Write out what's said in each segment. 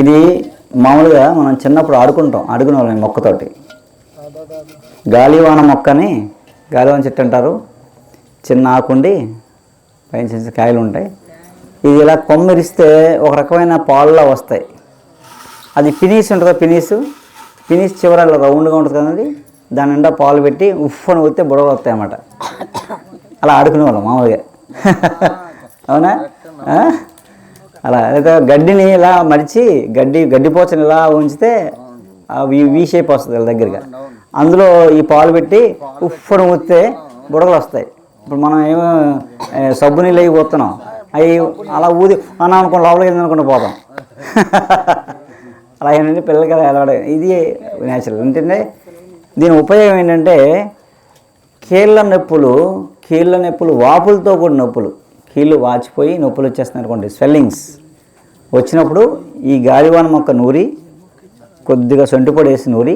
ఇది మామూలుగా మనం చిన్నప్పుడు ఆడుకుంటాం ఆడుకునే వాళ్ళం మొక్కతోటి. గాలివాన మొక్కని గాలివాన చెట్టు అంటారు. చిన్న ఆకుండి పైన చిన్న చిన్న కాయలు ఉంటాయి. ఇది ఇలా కొమ్మిరిస్తే ఒక రకమైన పాలులా వస్తాయి. అది పినీస్ ఉంటుందా ఫినిష్ పినీస్ చివర ఇలా రౌండ్గా ఉంటుంది కదండి. దాని నిండా పాలు పెట్టి ఉఫ్ అని వస్తే బుడగలు వస్తాయి అన్నమాట. అలా ఆడుకునే వాళ్ళం మామూలుగా. అవునా? అలా లేదా గడ్డిని ఇలా మడిచి గడ్డి గడ్డి పోచని ఇలా ఉంచితే వి షేప్ వస్తుంది వీళ్ళ దగ్గరగా. అందులో ఈ పాలు పెట్టి ఉఫ్ అని ఊస్తే బుడగలు వస్తాయి. ఇప్పుడు మనం ఏమో సబ్బు నీళ్ళు అవి పోతున్నాం అవి అలా ఊది అని అనుకుని లోపలికి వెళ్ళి అనుకుంటూ పోతాం. అలా ఏంటంటే పిల్లలకి అలా అలవాటు. ఇది న్యాచురల్ ఏంటంటే దీని ఉపయోగం ఏంటంటే కీళ్ళ నొప్పులు కీళ్ళ నొప్పులు వాపులతో కూడిన నొప్పులు. కీళ్ళు వాచిపోయి నొప్పులు వచ్చేస్తున్నాయి అనుకోండి. స్వెల్లింగ్స్. వచ్చినప్పుడు ఈ గాలివాన మొక్క నూరి కొద్దిగా సొంటి పొడి వేసి నూరి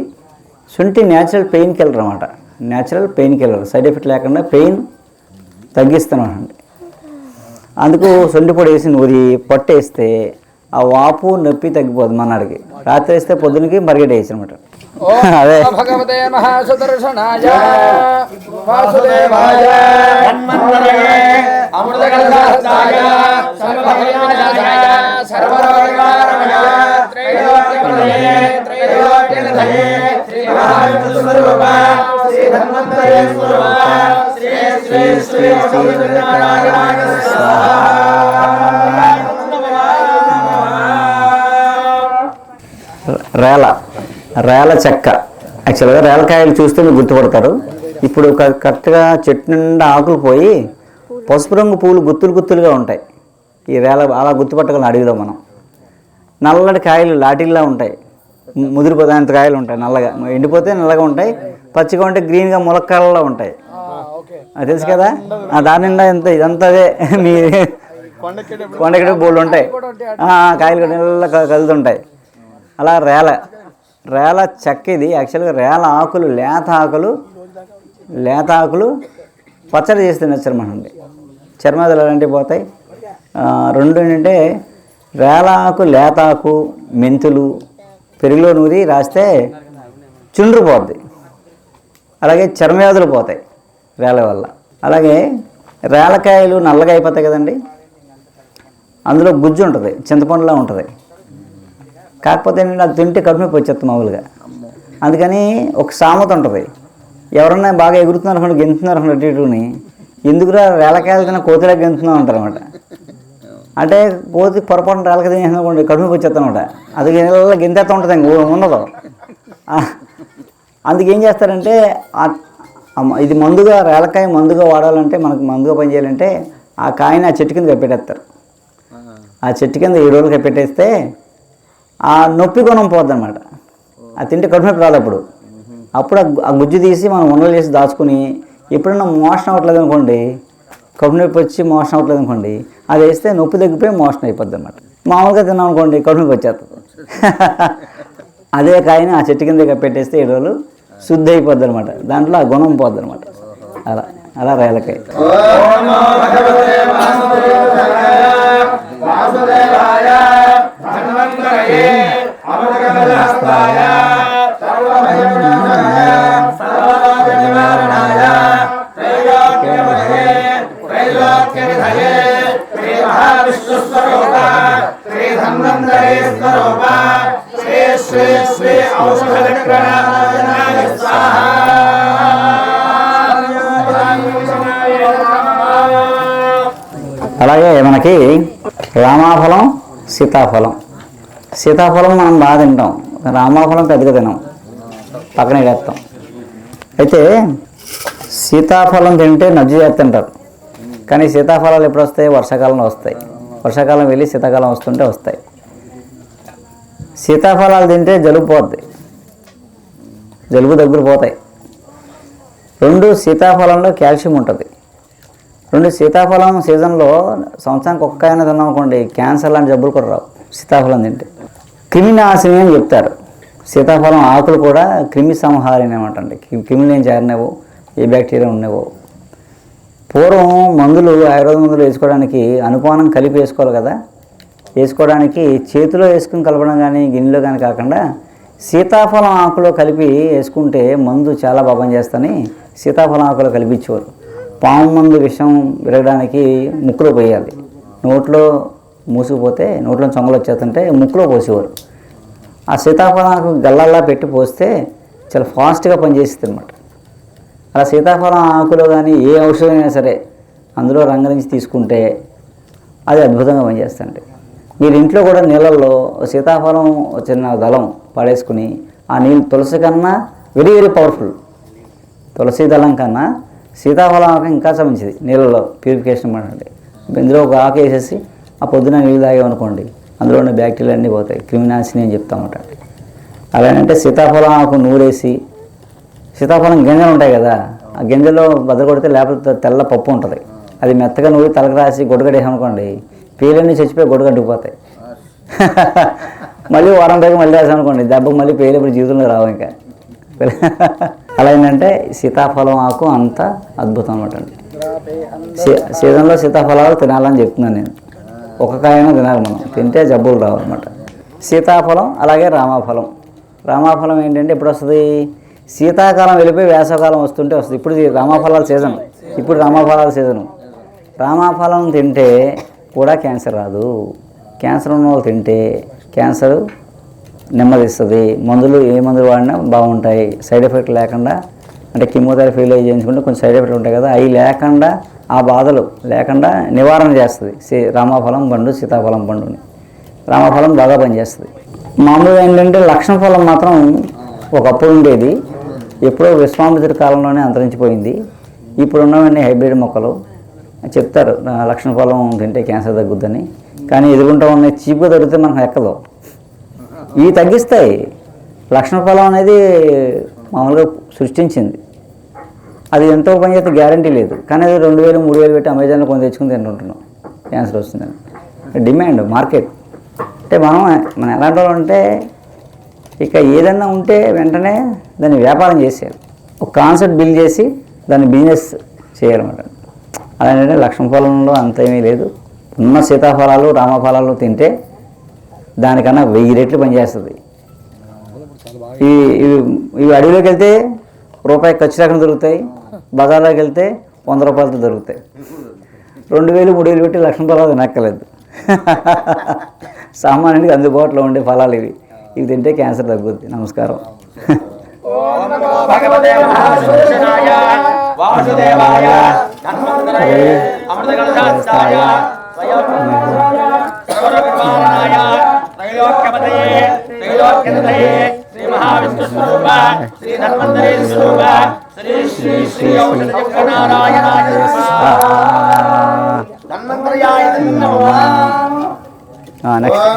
సొంటి న్యాచురల్ పెయిన్ కిల్లర్ అనమాట natural pain killer side effect లేకుండా పెయిన్ తగ్గిస్తానండి అందుకు సొంటి పొడి వేసి నూరి పట్టేస్తే ఆ వాపు నొప్పి తగ్గిపోతుంది మన్నాడికి. రాత్రి వేస్తే పొద్దునకి మరిగేట వేసి అనమాట అదే. ఓ భగవతే మహాసుదర్శనాయ. వాసుదేవాయ. అమృతకలశాయ సర్వభయాయ సర్వరోగారమయ త్రైలోక్యమలయే త్రైలోక్యనిధయే శ్రీ మహావిష్ణుస్వరూప శ్రీ ధన్వంతరే స్వరూప శ్రీ శ్రీ శ్రీ సూర్యనారాయణ రేల రేల చెక్క. యాక్చువల్గా రేలకాయలు చూస్తే మీరు గుర్తుపడతారు. ఇప్పుడు కరెక్ట్గా చెట్టు నిండా ఆకులు పోయి పసుపు రంగు పూలు గుత్తులు గుత్తులుగా ఉంటాయి. ఈ రేల అలా గుర్తుపట్టగలం అడవిలో మనం. నల్లటి కాయలు లాటిల్లా ఉంటాయి. ము- ముదిరిపోతే కాయలు ఉంటాయి నల్లగా. ఎండిపోతే నల్లగా ఉంటాయి. పచ్చిగా ఉంటే గ్రీన్గా ములక్కాయలలో ఉంటాయి. అది తెలుసు కదా? ఆ దాని నిండా ఎంత ఇదంతా అదే మీ కొండకి బోళ్ళు ఉంటాయి. కాయలు క- కదులుతుంటాయి. అలా రేల. రేల చెక్క ఇది యాక్చువల్గా రేల ఆకులు లేత ఆకులు లేత ఆకులు పచ్చడి చేస్తే చర్మం అండి. చర్మాదులు అలాంటివి పోతాయి. రెండు ఏంటంటే రేలాకు లేతాకు మెంతులు పెరుగులో నూరి రాస్తే చుండ్రు పోద్ది. అలాగే చర్మవ్యాధులు పోతాయి రేల వల్ల. అలాగే రేలకాయలు నల్లగా అయిపోతాయి కదండి. అందులో గుజ్జు ఉంటుంది చింతపండులా ఉంటుంది. కాకపోతే నేను అది తింటే కడుపు నొప్పి వచ్చేస్తుంది మామూలుగా. అందుకని ఒక సామెత ఉంటుంది. ఎవరన్నా బాగా ఎగురుతున్నారు అనుకోండి గెంతున్నారు అనుకోండి అటు ఇటుని ఎందుకురా రేలకాయలు తిన కోతిలా గెంతున్నాం అంటారు అనమాట అంటే కోతి పొరపాటున రేలకాయ తినేసినప్పుడు కడుపు వచ్చేస్తాను అనమాట అది ఇలా గెంతేస్తూ ఉంటుంది ఇంక ఉండదు. ఆ, అందుకు ఏం చేస్తారంటే ఆ- ఆ ఇది మందుగా రేలకాయ మందుగా వాడాలంటే మనకు మందుగా పనిచేయాలంటే ఆ కాయని ఆ చెట్టు కింద కప్పెట్టేస్తారు. ఆ చెట్టు కింద ఏడు రోజులు కప్పెట్టేస్తే ఆ నొప్పి గుణం పోద్ది అనమాట అది తింటే కడుపు నొప్పి రాదు అప్పుడు. అప్పుడు ఆ ఆ గుజ్జు తీసి మనం ఉండలు చేసి దాచుకుని ఎప్పుడైనా మోషన్ అవ్వట్లేదు అనుకోండి కడుపు నొప్పి వచ్చి మోషన్ అవ్వట్లేదు అనుకోండి అది వేస్తే నొప్పి తగ్గిపోయి మోషన్ అయిపోద్ది అనమాట మామూలుగా తిన్నాం అనుకోండి కడుపు నొప్పి వచ్చేస్తుంది. అదే కాయని ఆ చెట్టు కింద పెట్టేస్తే ఏడు రోజులు శుద్ధి అయిపోద్ది అనమాట దాంట్లో ఆ గుణం పోద్ది అనమాట అలా అలా రేలకాయ వాసుదేవాయ అలాగే మనకి రామాఫలం సీతాఫలం. సీతాఫలం మనం బాగా తింటాం. రామాఫలం పెద్దగా తినం. పక్కన వేస్తాం. అయితే సీతాఫలం తింటే నజ్జు చేస్తుంటారు. కానీ సీతాఫలాలు ఎప్పుడు వస్తాయి? వర్షాకాలంలో వస్తాయి. వర్షాకాలం వెళ్ళి శీతాకాలం వస్తుంటే వస్తాయి. సీతాఫలాలు తింటే జలుబు పోద్ది. జలుబు దగ్గర పోతాయి. రెండు సీతాఫలంలో కాల్షియం ఉంటుంది. రెండు సీతాఫలం సీజన్లో సంవత్సరానికి ఒక్క అయినా తిన్నాం అనుకోండి క్యాన్సర్ లాంటి జబ్బులు కూడా రావు. సీతాఫలం తింటే. క్రిమినాశిని అని చెప్తారు. సీతాఫలం ఆకులు కూడా క్రిమి సంహారిని అనమాట క్రిమిలు ఏం చేరినవో ఏ బ్యాక్టీరియా ఉన్నవో పూర్వం మందులు ఆయుర్వేద మందులు వేసుకోవడానికి అనుపానం కలిపి వేసుకోవాలి కదా. వేసుకోవడానికి చేతిలో వేసుకుని కలపడం కానీ గిన్నెలో కానీ కాకుండా సీతాఫలం ఆకులో కలిపి వేసుకుంటే మందు చాలా బాబం చేస్తని సీతాఫలం ఆకులో కలిపించేవారు పాము మందు విషం విరగడానికి ముక్కులో పోయాలి. నోట్లో మూసుకుపోతే నోట్లో చొంగలు వచ్చేస్తుంటే ముక్కులో పోసేవారు. ఆ సీతాఫలం ఆకు గల్లల్లా పెట్టి పోస్తే చాలా ఫాస్ట్గా పనిచేస్తుంది అనమాట అలా సీతాఫలం ఆకులో కానీ ఏ ఔషధమైనా సరే అందులో రంగరించి తీసుకుంటే అది అద్భుతంగా పనిచేస్తుంది మీరు ఇంట్లో కూడా నీళ్ళల్లో సీతాఫలం చిన్న దళం పడేసుకుని ఆ నీళ్ళు తులసి కన్నా వెరీ వెరీ పవర్ఫుల్. తులసి దళం కన్నా సీతాఫలం ఆకు ఇంకా మంచిది నీళ్ళలో ప్యూరిఫికేషన్ అంటే ఇందులో ఒక ఆకు వేసేసి ఆ పొద్దున నీళ్ళు తాగామనుకోండి అందులో ఉన్న బ్యాక్టీరియా అన్నీ పోతాయి. క్రిమినాశిని అని చెప్తామట అలానంటే సీతాఫలం ఆకు నూరేసి సీతాఫలం గింజలు ఉంటాయి కదా ఆ గింజలో బద్దలు లేకపోతే తెల్ల పప్పు ఉంటుంది. అది మెత్తగా నూరి తలకు రాసి గొడగడేసామనుకోండి పేలన్నీ చచ్చిపోయి గొడగడ్డుకుపోతాయి మళ్ళీ వారం రోజులు మళ్ళీ రాసామనుకోండి దెబ్బకు మళ్ళీ పేలు ఇప్పుడు జీవితంలో రావు ఇంకా. అలా ఏంటంటే సీతాఫలం ఆకు అంత అద్భుతం అనమాట అండి సీ- సీజన్లో సీతాఫలాలు తినాలని చెప్తున్నాను నేను. ఒక కాయను తినాలి మనం. తింటే జబ్బులు రావు అనమాట సీతాఫలం అలాగే రామాఫలం. రామాఫలం ఏంటంటే ఎప్పుడు వస్తుంది? శీతాకాలం వెళ్ళిపోయి వేసవకాలం వస్తుంటే వస్తుంది. ఇప్పుడు రామాఫలాల సీజన్. ఇప్పుడు రామాఫలాల సీజను. రామాఫలం తింటే కూడా క్యాన్సర్ రాదు. క్యాన్సర్ ఉన్న వాళ్ళు తింటే క్యాన్సర్ నెమ్మదిస్తుంది. మందులు ఏ మందులు వాడినా బాగుంటాయి. సైడ్ ఎఫెక్ట్ లేకుండా అంటే కిమోథెరపీ చేయించుకుంటే కొంచెం సైడ్ ఎఫెక్ట్ ఉంటాయి కదా అవి లేకుండా ఆ బాధలు లేకుండా నివారణ చేస్తుంది. సీ రామఫలం పండు సీతాఫలం పండుని. రామఫలం బాగా పనిచేస్తుంది మామూలుగా ఏంటంటే లక్షణ ఫలం మాత్రం ఒకప్పుడు ఉండేది. ఎప్పుడో విశ్వామిత్ర కాలంలోనే అంతరించిపోయింది. ఇప్పుడు ఉన్నవన్నీ హైబ్రిడ్ మొక్కలు. చెప్తారు లక్ష్మణ లక్షణ ఫలం తింటే క్యాన్సర్ తగ్గుద్దని. కానీ ఎదుగుంటా ఉన్నాయి చీప్గా దొరికితే మనకు ఎక్కదు. ఇవి తగ్గిస్తాయి. లక్షణ ఫలం అనేది మామూలుగా సృష్టించింది. అది ఎంతో పని చేస్తే గ్యారంటీ లేదు. కానీ అది రెండు వేలు మూడు వేలు పెట్టి అమెజాన్లో కొని తెచ్చుకుని తింటుంటున్నాం. క్యాన్సర్ వస్తుందని. Demand market. అంటే మనం మనం ఎలాంటి వాళ్ళు అంటే ఇక ఏదన్నా ఉంటే వెంటనే దాన్ని వ్యాపారం చేసేయాలి. ఒక కాన్సెప్ట్ బిల్డ్ చేసి దాన్ని బిజినెస్ చేయాలన్నమాట. అలాంటి లక్ష్మ ఫలంలో అంత ఏమీ లేదు. ఉన్న సీతాఫలాలు రామఫలాలు తింటే దానికన్నా వెయ్యి రెట్లు పనిచేస్తుంది. ఈ ఇవి ఇవి అడవిలోకి వెళ్తే రూపాయి ఖర్చు లేకుండా దొరుకుతాయి. బజార్లోకి వెళ్తే వంద రూపాయలతో దొరుకుతాయి. రెండు వేలు మూడు వేలు పెట్టి లక్ష ఫలాలు తినక్కలేదు సామాన్యుడికి అందుబాటులో ఉండే ఫలాలు ఇవి. ఇవి తింటే క్యాన్సర్ తగ్గుద్ది. నమస్కారం. వాసుదేవాయ త్రైలోక్యనిధయే శ్రీ మహావిష్ణుస్వరూప శ్రీ ధన్వంతరే స్వరూప శ్రీ శ్రీ శ్రీ ఔషధ నారాయణాయ ధన్వంతరయాయ నమః నెక్స్ట్ ఓం